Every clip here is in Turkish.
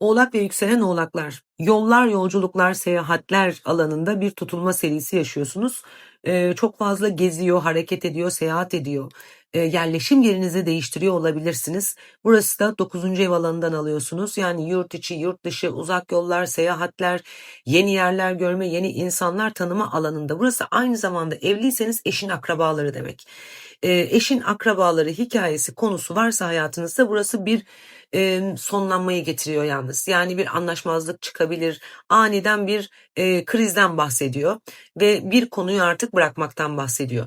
Oğlak ve yükselen oğlaklar, yollar, yolculuklar, seyahatler alanında bir tutulma serisi yaşıyorsunuz. Çok fazla geziyor, hareket ediyor, seyahat ediyor. Ee, yerleşim yerinizi değiştiriyor olabilirsiniz. Burası da 9. ev alanından alıyorsunuz. Yani yurt içi, yurt dışı, uzak yollar, seyahatler, yeni yerler görme, yeni insanlar tanıma alanında. Burası aynı zamanda evliyseniz eşin akrabaları demek. Ee, eşin akrabaları hikayesi konusu varsa hayatınızda burası bir e, sonlanmayı getiriyor yalnız. Yani bir anlaşmazlık çıkabilir, aniden bir e, krizden bahsediyor ve bir konuyu artık bırakmaktan bahsediyor.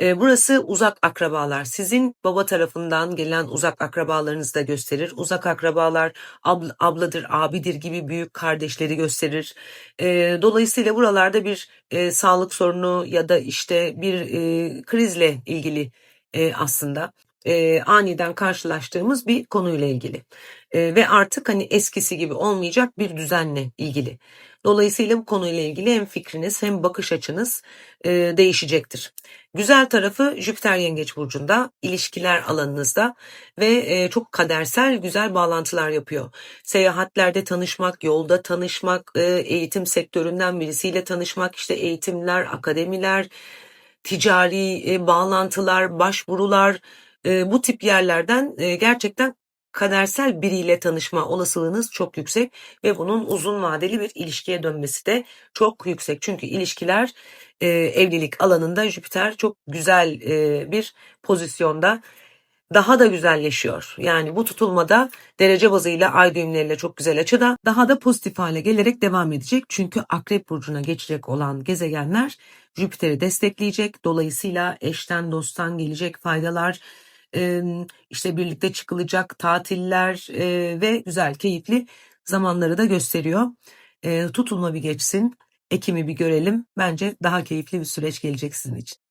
E, burası uzak akrabalar. Sizin baba tarafından gelen uzak akrabalarınızı da gösterir. Uzak akrabalar abl- abladır, abidir gibi büyük kardeşleri gösterir. E, dolayısıyla buralarda bir e, sağlık sorunu ya da işte bir e, krizle ilgili e, aslında e, aniden karşılaştığımız bir konuyla ilgili E, ve artık hani eskisi gibi olmayacak bir düzenle ilgili. Dolayısıyla bu konuyla ilgili hem fikriniz hem bakış açınız e, değişecektir. Güzel tarafı Jüpiter Yengeç burcunda, ilişkiler alanınızda ve e, çok kadersel güzel bağlantılar yapıyor. Seyahatlerde tanışmak, yolda tanışmak, e, eğitim sektöründen birisiyle tanışmak, işte eğitimler, akademiler, ticari e, bağlantılar, başvurular, e, bu tip yerlerden e, gerçekten kadersel biriyle tanışma olasılığınız çok yüksek ve bunun uzun vadeli bir ilişkiye dönmesi de çok yüksek. Çünkü ilişkiler e, evlilik alanında Jüpiter çok güzel e, bir pozisyonda daha da güzelleşiyor. Yani bu tutulmada derece bazıyla ay düğümleriyle çok güzel açıda daha da pozitif hale gelerek devam edecek. Çünkü Akrep Burcu'na geçecek olan gezegenler Jüpiter'i destekleyecek. Dolayısıyla eşten dosttan gelecek faydalar, e, işte birlikte çıkılacak tatiller ve güzel keyifli zamanları da gösteriyor. Tutulma bir geçsin, Ekim'i bir görelim. Bence daha keyifli bir süreç gelecek sizin için.